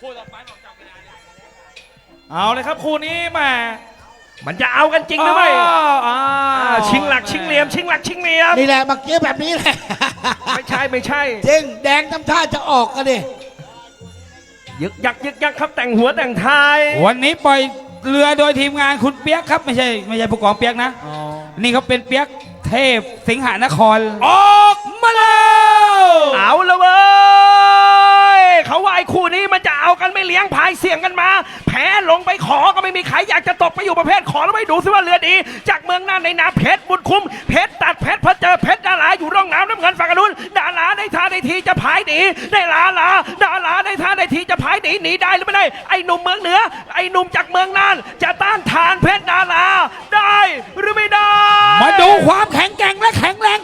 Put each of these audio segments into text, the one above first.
คู่ต่อไปผมจับเวลาเลยเอาเลยครับคู่นี้แหมมันจะเอากันจริงหรือไม่อ้าวอ้าวอ่าชิงหลักชิงเหลี่ยมชิงหลักชิงเหลี่ยมนี่แหละเมื่อกี้แบบนี้แหละ ไม่ใช่ไม่ใช่จริงแดงทำท่าจะออกกันดิยึกยักยึกยักครับแต่งหัวแต่งท้ายวันนี้ปล่อยเรือโดยทีมงานคุณเปียกครับไม่ใช่ไม่ใช่ผู้กองเปียกนะอ๋อนี่เขาเป็นเปียกเทพสิงหานคร ออกมาแล้ว ลี้ยงพายเสี่ยงกันมา แพ้ลงไปขอก็ไม่มีใครอยากจะตกไปอยู่ประเภทขอแล้วไม่ดูซิว่าเรือดี จากเมืองน่านในนาเพชรบุญคุ้มเพชรตัดเพชรพอเจอเพชรดาราอยู่ร่องน้ำน้ำเงินฝั่งอนุนดาราในท่าในทีจะพายหนีได้ลาลาดาราในท่าในทีจะพายหนีหนีได้หรือไม่ได้ไอ้หนุ่มเมืองเหนือไอ้หนุ่มจากเมืองน่านจะต้านทานเพชรดา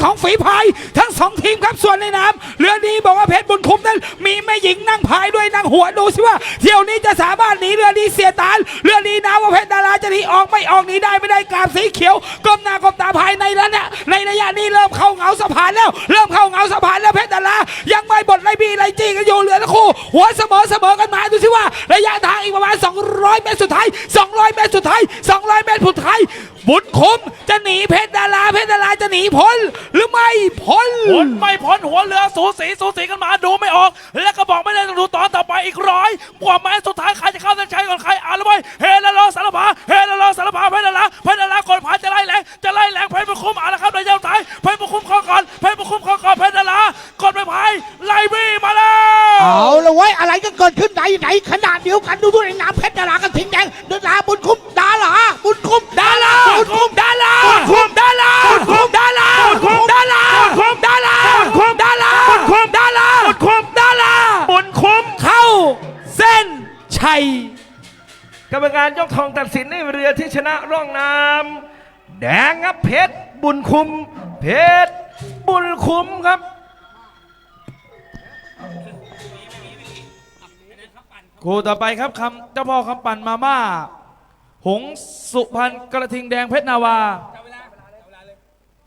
ข็งแรงของฝีพาย ทั้งสองทีมครับส่วนในน้ำเรือดีบอกว่าเพชรบุญคุ้มนั้น มีแม่หญิงนั่งพายด้วยนั่งหัวดูสิว่า เที่ยวนี้จะสามารถหนีเรือดีเสียตานเรือดีนะว่าเพชรดาราจะหนีออกไม่ออกหนีได้ไม่ได้กราบสีเขียวก้มหน้าก้มตาภายในแล้วเนี่ยในระยะนี้เริ่มเข้าเหงาสะพานแล้ว เริ่มเข้าเหงาสะพานแล้วเพชรดารายังไม่บดไรบีไรจี้กันอยู่เหลือทั้งคู่ หัวเสมอเสมอกันมาดูสิว่า ระยะทางอีกประมาณ 200 เมตรสุดท้าย 200 เมตรสุดท้าย 200 เมตรสุดท้าย บุญคุ้มจะหนีเพชรดาราเพชรดาราจะหนีพ้นหรือไม่พ้นพ้นไม่พ้นหัวเรือสูสีสูสีกันมาดูไม่ออก แล้วก็บอกไม่ได้ต้องดูตอนต่อไปอีกร้อยกว่าแม้สุดท้ายใครจะเข้าเส้นชัยก่อนใครอ่านแล้วไว้เฮลลอสารพาเฮลลอสารพาเพชรดาราเพชรดารากดผ่านจะไล่แรงจะไล่แรงเพชรบุญคุ้มอ่านแล้วครับในยาวท้ายเพชรบุญคุ้มข้อก่อนเพชรบุญคุ้มข้อก่อนเพชรดารากดไปพายไล่บี้มาแล้วเอาละเว้ยอะไรก็เกิดขึ้นไหนไหนขนาดเดียวกันดูด้วยน้ำเพชรดารากันทิ้งแดงดาราบุญคุ้ม กรรมการยกทองตัดสินในเรือที่ชนะร่องน้ำแดงครับเพชรบุญคุ้ม เพชรบุญคุ้มครับคู่ต่อไปครับคำเจ้าพ่อคำปั่นมาม่า หงสุพรรณกระทิงแดงเพชรนาวาเจ้า